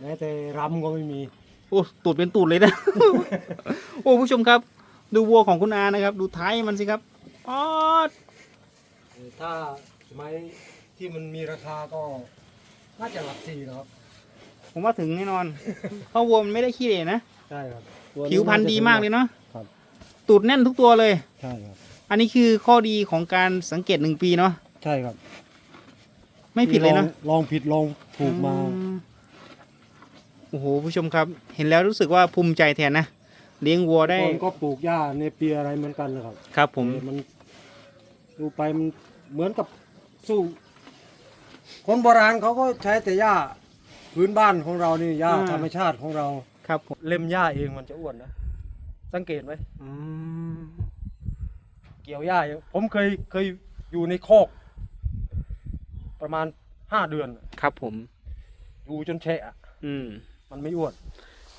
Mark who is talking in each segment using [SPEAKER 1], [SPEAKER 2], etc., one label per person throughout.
[SPEAKER 1] แม้แต่รำก็ไม่มี
[SPEAKER 2] โอ้ตูดเป็นตูดเลยนะ โอ้ผู้ชมครับ ดูวัวของคุณอานะครับ ดูท้ายมันสิครับป๊อด
[SPEAKER 1] ถ้าสมัยที่มันมีราคาก็น่าจะหลักสี่นะครับ
[SPEAKER 2] ผมว่าถึงแน่นอน เพราะวัวมันไม่ได้ขี้เหร่นะ
[SPEAKER 1] ใช่ครับ
[SPEAKER 2] ผิวพรรณดีมากเลยเนาะ
[SPEAKER 1] ครับ
[SPEAKER 2] ตูดแน่นทุกตัวเลย
[SPEAKER 1] ใช่ครับ
[SPEAKER 2] อันนี้คือข้อดีของการสังเกตหนึ่งปีเนาะ
[SPEAKER 1] ใช่ครับ
[SPEAKER 2] ไม่ผิดเลยเนาะ
[SPEAKER 1] ลองลองผิดลองถูกมา
[SPEAKER 2] อื โอ้โหผู้ชมครับ เห็นแล้วรู้สึกว่าภูมิใจแทนนะ เลี้ยงวัวได้
[SPEAKER 1] ก่อนก็ปลูกหญ้าในปีอะไรเหมือนกันนะครับ
[SPEAKER 2] ครับผม
[SPEAKER 1] แต่มันดูไปมันเหมือนกับสู้ คนโบราณเขาก็ใช้แต่หญ้าพื้นบ้านของเรานี่หญ้า
[SPEAKER 2] อ่า
[SPEAKER 1] ธรรมชาติของเรา
[SPEAKER 2] ครับผม
[SPEAKER 1] เล็มหญ้าเองมันจะอ้วนนะ สังเกตไหม
[SPEAKER 2] อืม
[SPEAKER 1] เกี่ยวหญ้าอยู่ผมเคยเคยอยู่ในคอก ประมาณห้าเดือน
[SPEAKER 2] ครับผม
[SPEAKER 1] อยู่จนแฉะอะ
[SPEAKER 2] อืม
[SPEAKER 1] มันไม่อ้วน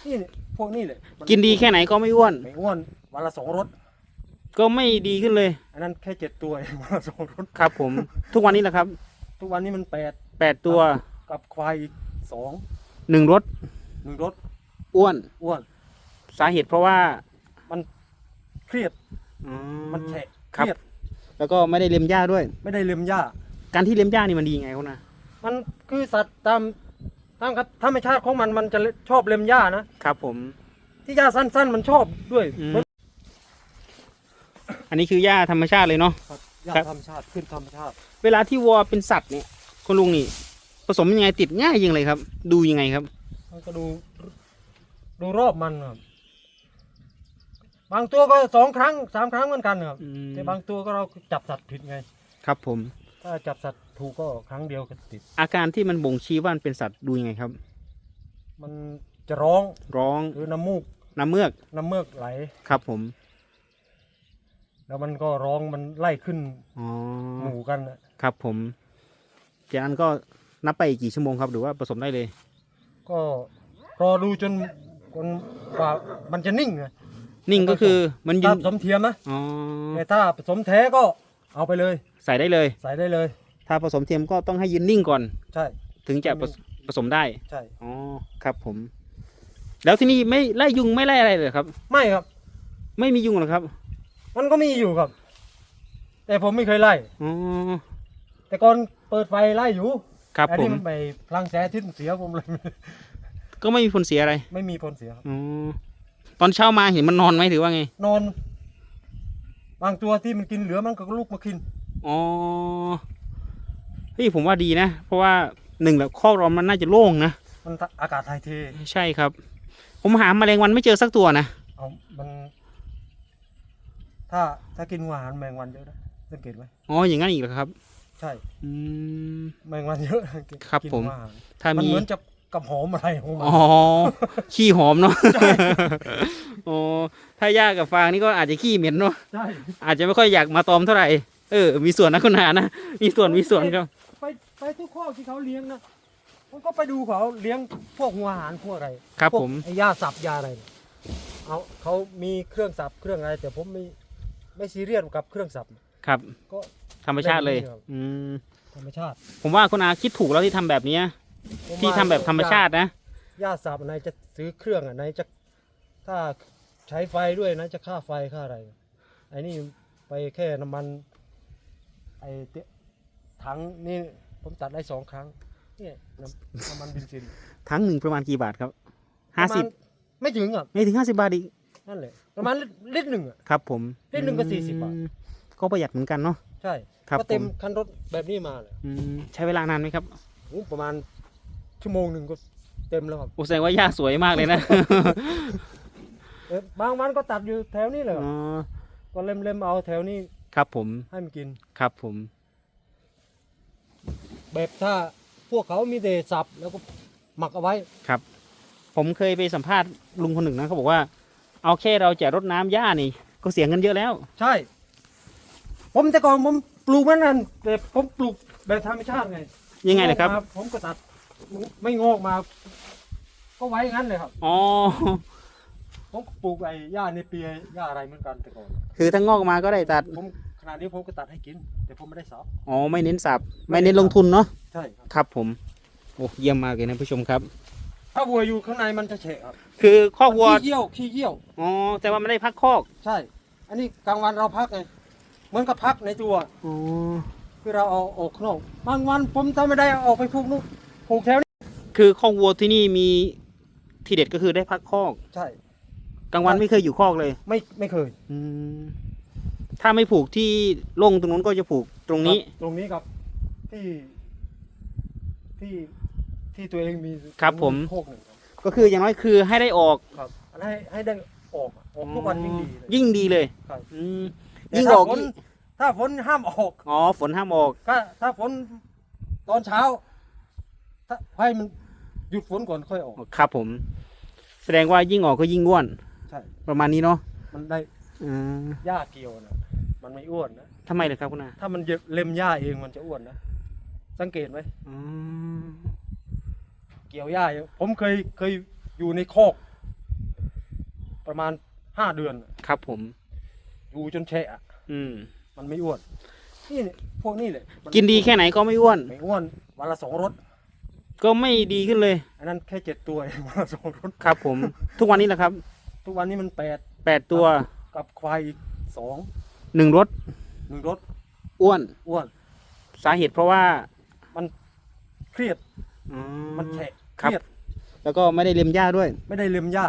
[SPEAKER 1] นี่เนี่ยพวกนี้เลยมั
[SPEAKER 2] กินดีแค่ไหนก็ไม่อ้วน
[SPEAKER 1] ไม่อ้วนวันละสองรถ
[SPEAKER 2] ก็ไม่ดีขึ้นเลย
[SPEAKER 1] อันนั้นแค่เจ็ดตัวเองวันละสองรถ
[SPEAKER 2] ครับ ผม ทุกวันนี้แหละครับ
[SPEAKER 1] ทุกวันนี้มันแปด
[SPEAKER 2] แปดตัว
[SPEAKER 1] กับควายอีกสอง
[SPEAKER 2] หนึ่งรถ
[SPEAKER 1] หนึ่งรถ
[SPEAKER 2] อ้วน
[SPEAKER 1] อ้วน
[SPEAKER 2] สาเหตุเพราะว่า
[SPEAKER 1] มันเครียด
[SPEAKER 2] อื
[SPEAKER 1] มันแฉะเค
[SPEAKER 2] ครับ
[SPEAKER 1] รียด
[SPEAKER 2] แล้วก็ไม่ได้เล็มหญ้าด้วย
[SPEAKER 1] ไม่ได้เล็มหญ้า
[SPEAKER 2] การที่เล็มหญ้านี่มันดีไงคุณนะ
[SPEAKER 1] มันคือสัตว์ตาม ตามธรรมชาติของมันมันจะชอบเล็มหญ้านะครับ
[SPEAKER 2] ผม
[SPEAKER 1] ที่หญ้าสั้น ๆ มันชอบด้วย
[SPEAKER 2] อืม อันนี้คือหญ้าธรรมชาติเลยเนาะ
[SPEAKER 1] ครับหญ้า
[SPEAKER 2] ครับ
[SPEAKER 1] ธรรมชาติขึ้นธรรมชาติ
[SPEAKER 2] เวลาที่วัวเป็นสัตว์เนี่ยคุณลุงนี่ ผสมยังไงติดง่ายยังเลยครับ ดูยังไงครับ
[SPEAKER 1] มันก็ดูดูรอบมันครับบางตัวก็สองครั้งสามครั้งเหมือนกันครับ
[SPEAKER 2] อืม
[SPEAKER 1] แต่บางตัวก็เราจับสัตว์ผิดไง
[SPEAKER 2] ครับผม
[SPEAKER 1] ถ้าจับสัตว์ ถูกก็ครั้งเดียวก็ติด
[SPEAKER 2] อาการที่มันบ่งชี้ว่ามันเป็นสัตว์ดูยังไงครับ
[SPEAKER 1] มันจะร้อง
[SPEAKER 2] ร้อง
[SPEAKER 1] หรือน้ำมูก
[SPEAKER 2] น้ำเมือก
[SPEAKER 1] น้ำเมือกไหล
[SPEAKER 2] ครับผม
[SPEAKER 1] แล้วมันก็ร้องมันไล่ขึ้น
[SPEAKER 2] อ๋อ
[SPEAKER 1] หมู่กันน่ะ
[SPEAKER 2] ครับผมจากนั้นก็นับไปอีกกี่ชั่วโมงครับ หรือว่าผสมได้เลย
[SPEAKER 1] ก็รอดูจนจนกว่ามันจะนิ่งนะ
[SPEAKER 2] นิ่งก็คือมันยื
[SPEAKER 1] ถ้านผสมเทียมนะ
[SPEAKER 2] อ๋อ
[SPEAKER 1] แต่ถ้าผสมแท้ก็เอาไปเลย
[SPEAKER 2] ใส่ได้เลย
[SPEAKER 1] ใส่ได้เลย
[SPEAKER 2] ถ้าผสมเทียมก็ต้องให้ยืนนิ่งก่อน
[SPEAKER 1] ใช่
[SPEAKER 2] ถึงจะผสผสมได้
[SPEAKER 1] ใช่
[SPEAKER 2] อ๋อครับผม แล้วที่นี่ไม่ไล่ยุงไม่ไล่อะไรเลยครับ
[SPEAKER 1] ไม่ครับ
[SPEAKER 2] ไม่มียุงหรอครับ
[SPEAKER 1] มันก็มีอยู่ครับ แต่ผมไม่เคยไล่
[SPEAKER 2] อ๋อ
[SPEAKER 1] แต่ก่อนเปิดไฟไล่อยู่
[SPEAKER 2] ครับ
[SPEAKER 1] อัน
[SPEAKER 2] ผ
[SPEAKER 1] นี้
[SPEAKER 2] ม
[SPEAKER 1] มันไปพลังแสงอาทิตย์เสียผมเลย
[SPEAKER 2] ก็ไม่มีผลเสียอะไร
[SPEAKER 1] ไม่มีผลเสียครับ
[SPEAKER 2] อ๋อตอนเช้ามาเห็นมันนอนไหมถือว่าไง
[SPEAKER 1] นอน บางตัวที่มันกินเหลือมันก็ลุกมากิน
[SPEAKER 2] อ๋อเฮ้ยผมว่าดีนะ เพราะว่าหนึ่งแล้วข้อรอมมันน่าจะโล่งนะ
[SPEAKER 1] มันอากาศถ่ายเท
[SPEAKER 2] ใช่ครับ ผมหาแมลงวันไม่เจอสักตัวนะ
[SPEAKER 1] เอามัน ถ้าถ้ากินหัวอาหารแมงวันเยอะนะสังเกตไหม
[SPEAKER 2] อ๋ออย่างนั้นอีกเหรอครับ
[SPEAKER 1] ใช่
[SPEAKER 2] อืม
[SPEAKER 1] แมงวันเยอะกิน
[SPEAKER 2] ครับ
[SPEAKER 1] กิน
[SPEAKER 2] ผม
[SPEAKER 1] หัวอาหาร
[SPEAKER 2] ถ้า
[SPEAKER 1] มัน
[SPEAKER 2] มี
[SPEAKER 1] เหมือนจะกับหอมอะไรของมัน
[SPEAKER 2] อ๋อขี้หอมเนาะอ๋อถ้าย่ากับฟางนี่ก็อาจจะขี้เหม็นเนาะ
[SPEAKER 1] ใช่
[SPEAKER 2] อาจจะไม่ค่อยอยากมาตอมเท่าไหร่เออ มีส่วนนะคุณหานะ มีส่วนมีส่วนครับ
[SPEAKER 1] ไปไปทุกข้อกที่เขาเลี้ยงนะมันก็ไปดูเขาเลี้ยงพวกหัวอาหารพวกอะไร
[SPEAKER 2] ครับ
[SPEAKER 1] พวก
[SPEAKER 2] ผม
[SPEAKER 1] ไอ้ยาสับยาอะไรเนี่ยเอาเขามีเครื่องสับเครื่องอะไร แต่ผมไม่ไม่ซีเรียสกับเครื่องสับ
[SPEAKER 2] ครับ
[SPEAKER 1] ก็
[SPEAKER 2] ธรรมชาติเลย
[SPEAKER 1] เล่นนี่ครับ
[SPEAKER 2] อืม
[SPEAKER 1] ธรรมชาติ
[SPEAKER 2] ผมว่าคุณอาคิดถูกแล้วที่ทำแบบเนี้ย
[SPEAKER 1] ผม
[SPEAKER 2] ที่
[SPEAKER 1] ว่า
[SPEAKER 2] ทำแบบธรรมชาตินะ
[SPEAKER 1] ยาสับไหนจะซื้อเครื่องอะไหนจะถ้าใช้ไฟด้วยนะจะค่าไฟค่าอะไรไอ้นี่ไปแค่น้ำมัน ไอ้เตถังนี่ ผมตัดได้สองครั้งเนี่ยน้ำน้ำมันเบนซิน
[SPEAKER 2] ทั้งหนึ่งประมาณกี่บาทครับห้าสิบ
[SPEAKER 1] ประมณไม่ถึงอะ
[SPEAKER 2] ไม่ถึงห้าสิบาทอีก
[SPEAKER 1] นั่นแหละประมาณลิตรลิตรหนึ่งอะ
[SPEAKER 2] ครับ ผม
[SPEAKER 1] ลิตรหนึ่งก็
[SPEAKER 2] อืม
[SPEAKER 1] 40บาท
[SPEAKER 2] ก็ประหยัดเหมือนกันเนาะ
[SPEAKER 1] ใช่
[SPEAKER 2] ครับ
[SPEAKER 1] ก็เต็ม
[SPEAKER 2] ผม
[SPEAKER 1] คันรถแบบนี้มาเลย
[SPEAKER 2] อืมใช้เวลานานไหมครับ
[SPEAKER 1] โอ้ประมาณชั่วโมงหนึ่งก็เต็มแล้วครับ
[SPEAKER 2] โอ้แสดงว่าย่าสวยมากเลยนะ
[SPEAKER 1] เออบางวันก็ตัดอยู่แถวนี้เลยครับ
[SPEAKER 2] อ๋อ
[SPEAKER 1] ก็เล็มเล็มๆเอาแถวนี้
[SPEAKER 2] ครับผม
[SPEAKER 1] ให้มันกิน
[SPEAKER 2] ครับผม
[SPEAKER 1] แบบถ้าพวกเขามีแต่สับแล้วก็หมักเอาไว้
[SPEAKER 2] ผมเคยไปสัมภาษณ์ลุงคนหนึ่งนะเขาบอกว่า เอาแค่เราจะรดน้ำหญ้านี่ ก็เสียเงินเยอะแล้ว
[SPEAKER 1] ใช่ ผมแต่ก่อนผมปลูกมันนั่นแต่ผมปลูกแบบธรรมชาติไง
[SPEAKER 2] ยังไงเลยครับ
[SPEAKER 1] งอกมาผมก็ตัดไม่งอกมา ก็ไว้อย่างนั้นเลยครับ
[SPEAKER 2] อ๋อ
[SPEAKER 1] ผมปลูกไอ้หญ้าในเปียหญ้าอะไรเหมือนกันแต่ก่อน
[SPEAKER 2] คือถ้างอกมาก็ได้ตัด
[SPEAKER 1] ผมข นาดนี้ผมก็ตัดให้กิน แต่ผมไม่ได้สับ
[SPEAKER 2] อ๋อไม่เน้นสับไม่เน้นลงทุนเนาะ
[SPEAKER 1] ใช่ครับ
[SPEAKER 2] ครับผมโอ้เยี่ยมมากเลยนะผู้ชมครับ
[SPEAKER 1] ถ้าวัวอยู่ข้างในมันจะเฉะครับ
[SPEAKER 2] คือคอกวัว
[SPEAKER 1] ขี้เยี่ยวขี้เยี่ยว
[SPEAKER 2] อ๋อแต่ว่าไม่ได้พักคอก
[SPEAKER 1] ใช่ อันนี้กลางวันเราพักไงเหมือนกับพักในตัว
[SPEAKER 2] อ๋อ
[SPEAKER 1] คือเราเอาออกข้างนอกบางวันผมถ้าไม่ได้เอาออกไปผูกนู่นผูกแถวนี้
[SPEAKER 2] คือคอกวัวที่นี่มีทีเด็ดก็คือได้พักคอก
[SPEAKER 1] ใช่
[SPEAKER 2] กลางวันไม่เคยอยู่คอกเลย
[SPEAKER 1] ไม่ไม่เคย
[SPEAKER 2] อืม ถ้าไม่ผูกที่โล่งตรงนู้นก็จะผูกตรงนี้
[SPEAKER 1] ตรงนี้ครับ ที่ที่ที่ตัวเองมี
[SPEAKER 2] ครับผม
[SPEAKER 1] โคกหนึ่งครับ
[SPEAKER 2] ก็คืออย่างน้อยคือให้ได้ออก
[SPEAKER 1] ครับอันให้ให้ได้ออกอะออกทุกวันยิ่งดีเลย
[SPEAKER 2] ยิ่งดีเลย
[SPEAKER 1] ครับ
[SPEAKER 2] อืม
[SPEAKER 1] แต่
[SPEAKER 2] ยิ่ง
[SPEAKER 1] ถ้า
[SPEAKER 2] ออก
[SPEAKER 1] ฝน
[SPEAKER 2] ยิ่ง
[SPEAKER 1] ถ้าฝนห้ามออก
[SPEAKER 2] อ๋อฝนห้ามออก
[SPEAKER 1] ก็ถ้าฝนตอนเช้า ถ้าให้มันหยุดฝนก่อนค่อยออก
[SPEAKER 2] ครับผม แสดงว่ายิ่งออกก็ยิ่งอ้วน
[SPEAKER 1] ใช่
[SPEAKER 2] ประมาณนี้เนาะ
[SPEAKER 1] มันได้
[SPEAKER 2] อ่า
[SPEAKER 1] หญ้าเกี่ยวนะ มันไม่อ้วนนะ
[SPEAKER 2] ทำไมเลยครับคุณอา
[SPEAKER 1] ถ้ามันเล็มหญ้าเองมันจะอ้วนนะ สังเกตไหม
[SPEAKER 2] อืม
[SPEAKER 1] เกี่ยวหญ้าอยู่ผมเคยเคยอยู่ในคอก ประมาณห้าเดือน
[SPEAKER 2] ครับผม
[SPEAKER 1] อยู่จนแฉะอะ
[SPEAKER 2] อืม
[SPEAKER 1] มันไม่อ้วน นี่เนี่ยพวกนี้แหละมั
[SPEAKER 2] กินดีแค่ไหนก็ไม่อ้วน
[SPEAKER 1] ไม่อ้วนวันละสองรถ
[SPEAKER 2] ก็ไม่ดีขึ้นเลย
[SPEAKER 1] อันนั้นแค่เจ็ดตัวเองวันละสองรถ
[SPEAKER 2] ครับผม ทุกวันนี้แหละครับ
[SPEAKER 1] ทุกวันนี้มันแปด
[SPEAKER 2] แปดตัว
[SPEAKER 1] กับควายอีกสอง
[SPEAKER 2] หนึ่งรถ
[SPEAKER 1] หนึ่งรถ
[SPEAKER 2] อ้วน
[SPEAKER 1] อ้วน
[SPEAKER 2] สาเหตุเพราะว่า
[SPEAKER 1] มันเครียด
[SPEAKER 2] อื
[SPEAKER 1] มันแฉะเค
[SPEAKER 2] ครับ
[SPEAKER 1] รียด
[SPEAKER 2] แล้วก็ไม่ได้เล็มหญ้าด้วย
[SPEAKER 1] ไม่ได้เล็มหญ้า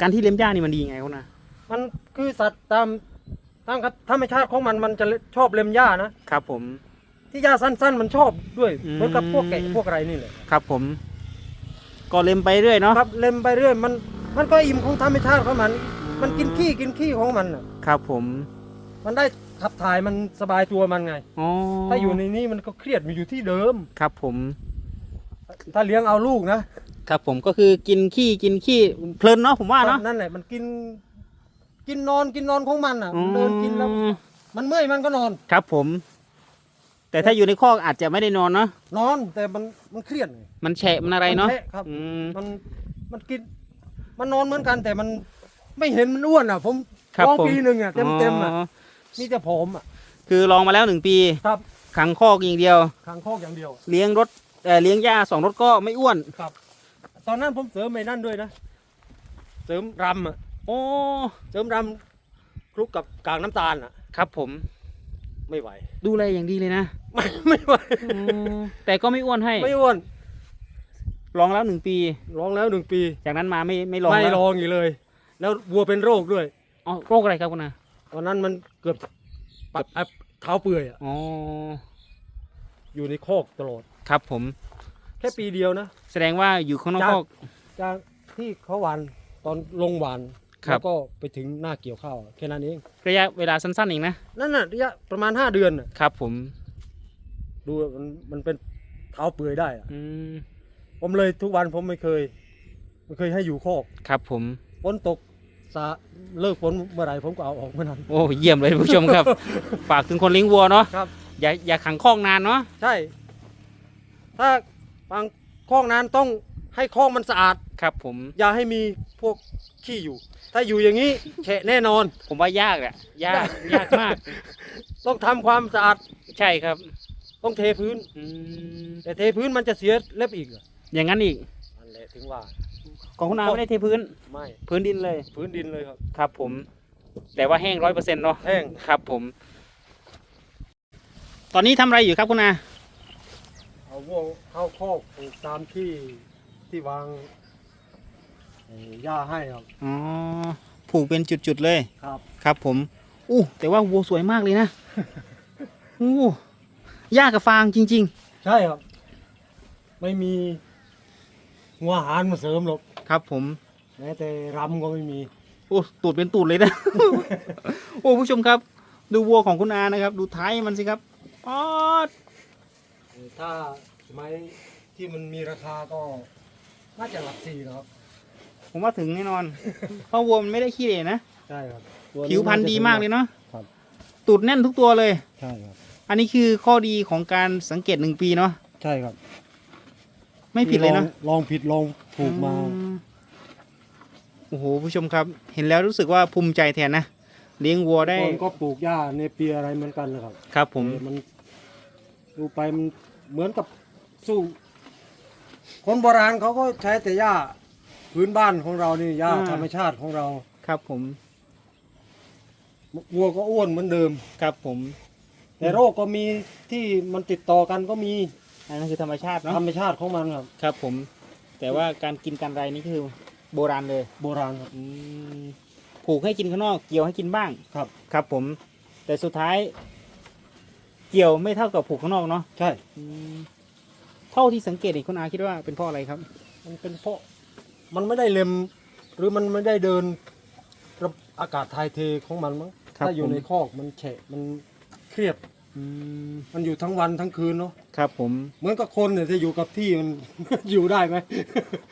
[SPEAKER 2] การที่เล็มหญ้านี่มันดีไงคุณอา
[SPEAKER 1] มันคือสัตว์ตามตามธรรมชาติของมันมันจะชอบเล็มหญ้านะ
[SPEAKER 2] ครับผม
[SPEAKER 1] ที่หญ้าสั้น ๆ มันชอบด้วย
[SPEAKER 2] อืม
[SPEAKER 1] เหมือนกับพวกแกะพวกอะไรนี่แหละ
[SPEAKER 2] ครับผม ก็เล็มไปเรื่อยเนาะ
[SPEAKER 1] ครับเล็มไปเรื่อยมันมันก็อิ่มของธรรมชาติของมัน มันกินขี้กินขี้ของมันน่ะ
[SPEAKER 2] ครับผม
[SPEAKER 1] มันได้ขับถ่ายมันสบายตัวมันไง
[SPEAKER 2] อ๋อ
[SPEAKER 1] ถ้าอยู่ในนี้มันก็เครียดมันอยู่ที่เดิม
[SPEAKER 2] ครับผม
[SPEAKER 1] ถ้าเลี้ยงเอาลูกนะครับ
[SPEAKER 2] ผมก็คือกินขี้กินขี้เพลินเนาะผมว่าเนาะ
[SPEAKER 1] นั่นแหละมันกิน กินนอนกินนอนของมันอะมันเดินกินแล้ว
[SPEAKER 2] อืม
[SPEAKER 1] มันเมื่อยมันก็นอน
[SPEAKER 2] ครับผม แต่ถ้าอยู่ในคอกอาจจะไม่ได้นอนเนาะ
[SPEAKER 1] นอนแต่มันมันเครียดไง
[SPEAKER 2] มันแฉะมันอะไรเนาะ
[SPEAKER 1] มันแฉะครับ
[SPEAKER 2] อืม
[SPEAKER 1] มันมันกิน มันนอนเหมือนกันแต่มันไม่เห็นมันอ้วนอะ ผม
[SPEAKER 2] ครับ
[SPEAKER 1] ลอง
[SPEAKER 2] ผม
[SPEAKER 1] ปีหนึ่งอะเต็มเต็มๆอะ
[SPEAKER 2] อ๋อ
[SPEAKER 1] มีแต่ผอมอะ
[SPEAKER 2] คือลองมาแล้วหนึ่งปี
[SPEAKER 1] ครับ
[SPEAKER 2] ขังคอกอย่างเดียว
[SPEAKER 1] คางคอกอย่างเดียว
[SPEAKER 2] เลี้ยงรถเอ่อเลี้ยงหญ้าสองรถก็ไม่อ้วน
[SPEAKER 1] ครับ ตอนนั้นผมเสริมไอ้นั่นด้วยนะ เสริมรำอะ
[SPEAKER 2] โอ้
[SPEAKER 1] เสริมรำคลุกกับกากน้ำตาลอะ
[SPEAKER 2] ครับผม
[SPEAKER 1] ไม่ไหว
[SPEAKER 2] ดูแลอย่างดีเลยนะ
[SPEAKER 1] ไม่ไม่ไหว
[SPEAKER 2] แต่ก็ไม่อ้วนให้
[SPEAKER 1] ไม่อ้วน
[SPEAKER 2] ลองแล้วหนึ่งปี
[SPEAKER 1] ร้องแล้วหนึ่งปี
[SPEAKER 2] จากนั้นมาไม่ไม่ลอง
[SPEAKER 1] ไม่
[SPEAKER 2] แล้ว
[SPEAKER 1] ลองอีกเลย แล้ววัวเป็นโรคด้วย
[SPEAKER 2] อ๋อโรคอะไรครับคุณอา
[SPEAKER 1] ตอนนั้นมันเกือบปะอะเท้าเปื่อยอะ
[SPEAKER 2] อ๋อ
[SPEAKER 1] อยู่ในคอกตลอด
[SPEAKER 2] ครับผม
[SPEAKER 1] แค่ปีเดียวนะ
[SPEAKER 2] แสดงว่าอยู่ข้างนอก
[SPEAKER 1] จาก
[SPEAKER 2] คอก
[SPEAKER 1] จากที่เขาหวานตอนลงหวาน
[SPEAKER 2] ครับ
[SPEAKER 1] แล้วก็ไปถึงหน้าเกี่ยวข้าวแค่นั้นเอง
[SPEAKER 2] ระยะเวลาสั้นๆเองนะ
[SPEAKER 1] นั่นน่ะระยะประมาณห้าเดือนน่ะ
[SPEAKER 2] ครับผม
[SPEAKER 1] ดูมันมันเป็นเท้าเปื่อยได้อะ
[SPEAKER 2] อืม
[SPEAKER 1] ผมเลยทุกวันผมไม่เคยไม่เคยให้อยู่คอก
[SPEAKER 2] ครับผม
[SPEAKER 1] ฝนตก สาเลิกฝนเมื่อไหร่ผมก็เอาออกเมื่อนั้น
[SPEAKER 2] โอ้เยี่ยมเลยผู้ชมครับ ฝากถึงคนเลี้ยงวัวเนาะ
[SPEAKER 1] ครับ
[SPEAKER 2] อย่าอย่าขังคอกนานเนาะ
[SPEAKER 1] ใช่ ถ้าบางคอกนั้นต้องให้คอกมันสะอาด
[SPEAKER 2] ครับ ผม
[SPEAKER 1] อย่าให้มีพวกขี้อยู่ ถ้าอยู่อย่างนี้ แฉะแน่นอน
[SPEAKER 2] ผมว่ายากแหละยากยากมาก
[SPEAKER 1] ต้องทำความสะอาด
[SPEAKER 2] ใช่ครับ
[SPEAKER 1] ต้องเทพื้น
[SPEAKER 2] อืม
[SPEAKER 1] แต่เทพื้นมันจะเสียเล็บอีกเหรอ
[SPEAKER 2] อย่างนั้นอีก
[SPEAKER 1] นั่นแหละถึงว่า
[SPEAKER 2] ของคุณอาไม่ได้เทพื้น
[SPEAKER 1] ไม่
[SPEAKER 2] พื้นดินเลย
[SPEAKER 1] พื้นดินเลยครับ
[SPEAKER 2] ครับ ผม แต่ว่าแห้งร้อยเปอร์เซ็นต์เนาะ
[SPEAKER 1] แห้ง
[SPEAKER 2] ครับ ผม ตอนนี้ทำอะไรอยู่ครับคุณอา
[SPEAKER 1] เอาวัวเข้าคอกปลูกตามที่ที่วางไอ้หญ้าให้ครับ
[SPEAKER 2] อ๋อผูกเป็นจุดๆเลย
[SPEAKER 1] ครับ
[SPEAKER 2] ครับผม อู้แต่ว่าวัวสวยมากเลยนะ อู้หญ้ากับฟางจริง
[SPEAKER 1] ใช่ครับ ไม่มีหัวอาหารมาเสริมหรอก
[SPEAKER 2] ๆ ครับผม
[SPEAKER 1] แม้แต่รำก็ไม่มี
[SPEAKER 2] โอ้ตูดเป็นตูดเลยนะ โอ้ผู้ชมครับ ดูวัวของคุณอานะครับ ดูท้ายมันสิครับป๊อด
[SPEAKER 1] ถ้าสมัยที่มันมีราคาก็น่าจะหลักสี่นะครับ
[SPEAKER 2] ผมว่าถึงแน่นอน เพราะวัวมันไม่ได้ขี้เหร่นะ
[SPEAKER 1] ใช่ครับ
[SPEAKER 2] ผิวพรรณดีมากเลยเนาะ
[SPEAKER 1] ครับ
[SPEAKER 2] ตูดแน่นทุกตัวเลย
[SPEAKER 1] ใช่ครับ
[SPEAKER 2] อันนี้คือข้อดีของการสังเกตหนึ่งปีเนาะ
[SPEAKER 1] ใช่ครับ
[SPEAKER 2] ไม่ผิดเลยเนาะ
[SPEAKER 1] ลองลองผิดลองถูกมา
[SPEAKER 2] อืโอ้โหผู้ชมครับ เห็นแล้วรู้สึกว่าภูมิใจแทนนะเลี้ยงวัวได้
[SPEAKER 1] คนก็ปลูกหญ้าในเปียอะไรเหมือนกันนะครับ
[SPEAKER 2] ครับ ผม
[SPEAKER 1] แต่มันดูไปมันเหมือนกับสู้ คนโบราณเขาก็ใช้แต่หญ้าพื้นบ้านของเรานี่หญ้า
[SPEAKER 2] อ่า
[SPEAKER 1] ธรรมชาติของเรา
[SPEAKER 2] ครับผม
[SPEAKER 1] วัวก็อ้วนเหมือนเดิม
[SPEAKER 2] ครับผม
[SPEAKER 1] แต่โรคก็มีที่มันติดต่อกันก็มี
[SPEAKER 2] อันนั้นคือธรรมชาติเนาะ
[SPEAKER 1] ธรรมชาติของมันครับ
[SPEAKER 2] ครับ ผม แต่ว่าการกินการไรนี่คือโบราณเลย
[SPEAKER 1] โบราณครับ
[SPEAKER 2] อืมผูกให้กินข้างนอกเกี่ยวให้กินบ้าง
[SPEAKER 1] ครับ
[SPEAKER 2] ครับ ผม แต่สุดท้าย เกี่ยวไม่เท่ากับผูกข้างนอกเนาะ
[SPEAKER 1] ใช่
[SPEAKER 2] อืมเท่าที่สังเกตเห็นคุณอาคิดว่าเป็นเพราะอะไรครับ
[SPEAKER 1] มันเป็นเพราะมันไม่ได้เล็ม หรือมันไม่ได้เดินระอากาศทายเทของมันมั้ง
[SPEAKER 2] ครับ
[SPEAKER 1] ถ้าอยู่
[SPEAKER 2] ผม
[SPEAKER 1] ในคอกมันแฉะมันเครียด
[SPEAKER 2] อืม
[SPEAKER 1] มันอยู่ทั้งวันทั้งคืนเนาะ
[SPEAKER 2] ครับผม
[SPEAKER 1] เหมือนกับคนเนี่ยถ้าอยู่กับที่มัน อยู่ได้ไหม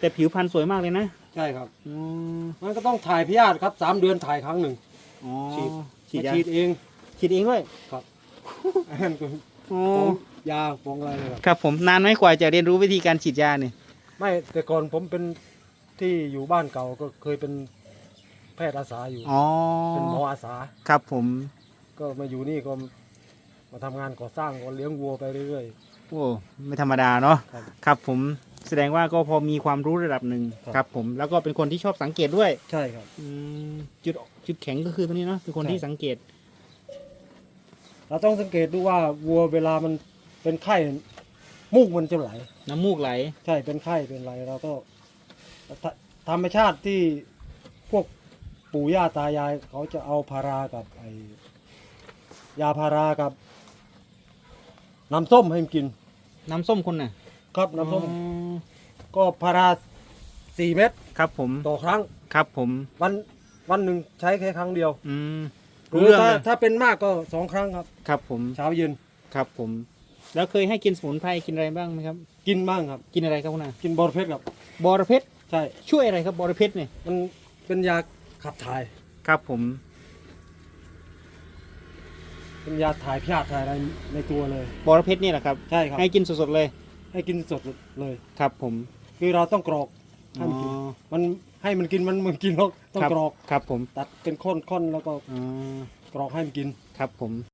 [SPEAKER 2] แต่ผิวพรรณสวยมากเลยนะ
[SPEAKER 1] ใช่ครับ
[SPEAKER 2] อืม
[SPEAKER 1] มันก็ต้องถ่ายพยาธิครับสามเดือนถ่ายครั้งหนึ่ง
[SPEAKER 2] อ๋อ
[SPEAKER 1] ฉีด
[SPEAKER 2] ฉีด
[SPEAKER 1] มายาฉีดเอง
[SPEAKER 2] ฉีดเองด้วย
[SPEAKER 1] ครับอันนั้นก็
[SPEAKER 2] อ๋อ
[SPEAKER 1] ปองยาปองอะไรเลยครับ
[SPEAKER 2] ครับผมนานไหมกว่าจะเรียนรู้วิธีการฉีดยาเนี่ย
[SPEAKER 1] ไม่แต่ก่อนผมเป็นที่อยู่บ้านเก่าก็เคยเป็นแพทย์อาสาอยู่
[SPEAKER 2] อ๋อ
[SPEAKER 1] เป็นหมออาสา
[SPEAKER 2] ครับผม
[SPEAKER 1] ก็มาอยู่นี่ก็ มาทำงานก่อสร้างก็เลี้ยงวัวไปเรื่อย
[SPEAKER 2] โอ้ไม่ธรรมดาเนาะ
[SPEAKER 1] ๆครับ
[SPEAKER 2] ครับผมแสดงว่าก็พอมีความรู้ระดับหนึ่ง
[SPEAKER 1] ครับ
[SPEAKER 2] ครับผมแล้วก็เป็นคนที่ชอบสังเกตด้วย
[SPEAKER 1] ใช่ครับ
[SPEAKER 2] อืมจุดจุดแข็งก็คือตรงนี้เนาะเป็นคน
[SPEAKER 1] ใช่
[SPEAKER 2] ที่สังเกต
[SPEAKER 1] เราต้องสังเกตดูว่าวัวเวลามันเป็นไข้มูกมันจะไหล
[SPEAKER 2] น้ำมูกไหล
[SPEAKER 1] ใช่เป็นไข้เป็นอะไรเราก็ธธรรมชาติที่พวกปู่ย่าตายายเขาจะเอาพารากับไอยาพารากับ น้ำส้มให้มันกิน
[SPEAKER 2] น้ำส้มคนน่ะ
[SPEAKER 1] ครับน้ำส้ม
[SPEAKER 2] อ๋อ
[SPEAKER 1] ก็พาราสี่เม็ด
[SPEAKER 2] ครับผม
[SPEAKER 1] ต่อครั้ง
[SPEAKER 2] ครับผม
[SPEAKER 1] วันวันหนึ่งใช้แค่ครั้งเดียว
[SPEAKER 2] อืม
[SPEAKER 1] หรือ
[SPEAKER 2] เรื่อง
[SPEAKER 1] ถ้า
[SPEAKER 2] เลย
[SPEAKER 1] ถ้าเป็นมากก็สองครั้งครับ
[SPEAKER 2] ครับผม
[SPEAKER 1] เช้าเย็น
[SPEAKER 2] ครับผม แล้วเคยให้กินสมุนไพรกินอะไรบ้างไหมครับ
[SPEAKER 1] กินบ้างครับ
[SPEAKER 2] กินอะไรครับคุณอา
[SPEAKER 1] กินบอระเพ็ดครับ
[SPEAKER 2] บอระเพ็ด
[SPEAKER 1] ใช่
[SPEAKER 2] ช่วยอะไรครับบอระเพ็ดเนี่ย
[SPEAKER 1] มันเป็นยาขับถ่าย
[SPEAKER 2] ครับผม
[SPEAKER 1] เป็นยาถ่ายพยาธิถ่ายอะไรในตัวเลย
[SPEAKER 2] บอระเพ็ดนี่แหละครับ
[SPEAKER 1] ใช่ครับ
[SPEAKER 2] ให้กินสดๆเลย
[SPEAKER 1] ให้กินสดเลย
[SPEAKER 2] ครับผม
[SPEAKER 1] คือเราต้องกรอกให้มันกิน
[SPEAKER 2] อ๋อ
[SPEAKER 1] มันให้มันกินมันมันกินหรอกต้อง
[SPEAKER 2] ครับ
[SPEAKER 1] กรอก
[SPEAKER 2] ครับผม
[SPEAKER 1] ตัดเป็นข้อนๆแล้วก็
[SPEAKER 2] อ่าก
[SPEAKER 1] รอกให้มันกิน
[SPEAKER 2] ครับผม